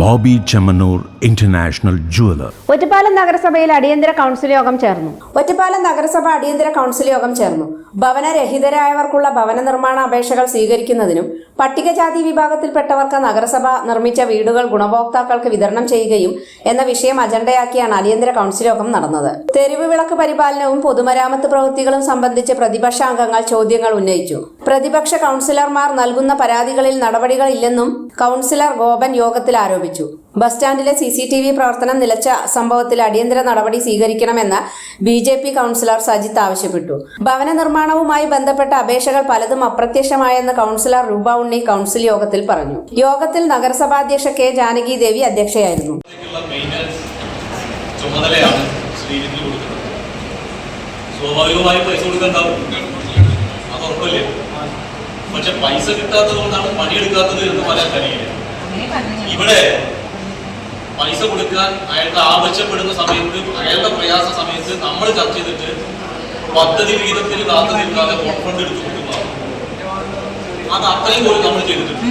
Boby Chemmanur international jeweller. Ottapalam നഗരസഭയിൽ അടിയന്തര council യോഗം ചേർന്നു. ഒറ്റപ്പാലം നഗരസഭ അടിയന്തര കൗൺസിൽ യോഗം ചേർന്നു. ഭവനരഹിതരായവർക്കുള്ള ഭവന നിർമ്മാണ അപേക്ഷകൾ സ്വീകരിക്കുന്നതിനും പട്ടികജാതി വിഭാഗത്തിൽപ്പെട്ടവർക്ക് നഗരസഭ നിർമ്മിച്ച വീടുകൾ ഗുണഭോക്താക്കൾക്ക് വിതരണം ചെയ്യുകയും എന്ന വിഷയം അജണ്ടയാക്കിയാണ് അടിയന്തര കൗൺസിൽ യോഗം നടന്നത്. തെരുവ് വിളക്ക് പരിപാലനവും പൊതുമരാമത്ത് പ്രവൃത്തികളും സംബന്ധിച്ച് പ്രതിപക്ഷ അംഗങ്ങൾ ചോദ്യങ്ങൾ ഉന്നയിച്ചു. പ്രതിപക്ഷ കൗൺസിലർമാർ നൽകുന്ന പരാതികളിൽ നടപടികളില്ലെന്നും കൗൺസിലർ ഗോപൻ യോഗത്തിൽ ആരോപിച്ചു. ബസ് സ്റ്റാൻഡിലെ സി സി ടി വി പ്രവർത്തനം നിലച്ച സംഭവത്തിൽ അടിയന്തര നടപടി സ്വീകരിക്കണമെന്ന് B J P councillor Sajith ആവശ്യപ്പെട്ടു. ഭവന നിർമ്മാണവുമായി ബന്ധപ്പെട്ട അപേക്ഷകൾ പലതും അപ്രത്യക്ഷമായെന്ന് കൗൺസിലർ രൂപ ഉണ്ണി കൗൺസിൽ യോഗത്തിൽ പറഞ്ഞു. യോഗത്തിൽ നഗരസഭാധ്യക്ഷ കെ ജാനകി ദേവി അധ്യക്ഷയായിരുന്നു. സ്വാഭാവികമായും പൈസ കൊടുക്കാൻ പക്ഷെ പൈസ കിട്ടാത്തത് കൊണ്ടാണ് പണിയെടുക്കാത്തത് എന്ന് പറയാൻ കഴിയില്ല. ഇവിടെ പൈസ കൊടുക്കാൻ അയാൾക്ക് ആവശ്യപ്പെടുന്ന സമയത്ത് അയാളുടെ പ്രയാസ സമയത്ത് നമ്മൾ ചർച്ച ചെയ്തിട്ട് പദ്ധതി വിഹിതത്തിൽ കാത്തു നിൽക്കാതെ കോൺഫണ്ട് എടുത്തു കൊടുക്കുന്നതാണ്. അത് അത്രയും പോലും നമ്മൾ ചെയ്തിട്ടുണ്ട്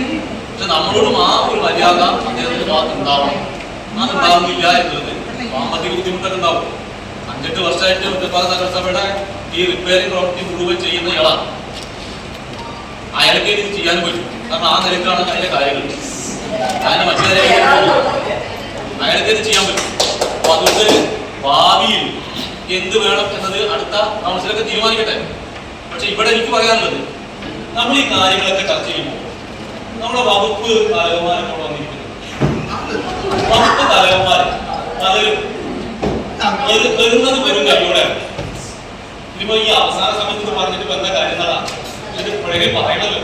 പക്ഷെ നമ്മളോടും ആ ഒരു മര്യാദ അദ്ദേഹത്തിന്റെ ഭാഗത്ത് ഉണ്ടാവണം. അത് ഉണ്ടാവുന്നില്ല എന്നുള്ളത് സാമ്പത്തിക ബുദ്ധിമുട്ടൊക്കെ ഉണ്ടാവും. അഞ്ചെട്ട് വർഷമായിട്ട് ഉത്തരവാദ നഗരസഭയുടെ ഈ റിപ്പയറിംഗ് പ്രവൃത്തി മുഴുവൻ ചെയ്യുന്ന ഇളാണ് അയാൾക്ക് ഇത് ചെയ്യാൻ പറ്റും. കാരണം ആ നിലക്കാണ് അതിന്റെ കാര്യങ്ങൾ. അതിന് മറ്റു അയാൾക്ക് ഇത് ചെയ്യാൻ പറ്റും. അപ്പൊ അതുകൊണ്ട് ഭാവിയിൽ എന്ത് വേണം എന്നത് അടുത്ത കൗൺസിലൊക്കെ തീരുമാനിക്കട്ടെ. പക്ഷെ ഇവിടെ എനിക്ക് പറയാനുള്ളത് നമ്മൾ ഈ കാര്യങ്ങളൊക്കെ ചർച്ച ചെയ്യുമ്പോൾ നമ്മുടെ വകുപ്പ് തലവന്മാരോട് വന്നിരിക്കുന്നത് വകുപ്പ് തലവന്മാർ ഒരു വരുന്നത് വരും കൈയോടെ ഇതിപ്പോ ഈ അവസാന സമയത്ത് പറഞ്ഞിട്ട് വന്ന കാര്യങ്ങളാണ് കാര്യങ്ങളാ ഇത് ഇപ്പോഴേ പറയണല്ലോ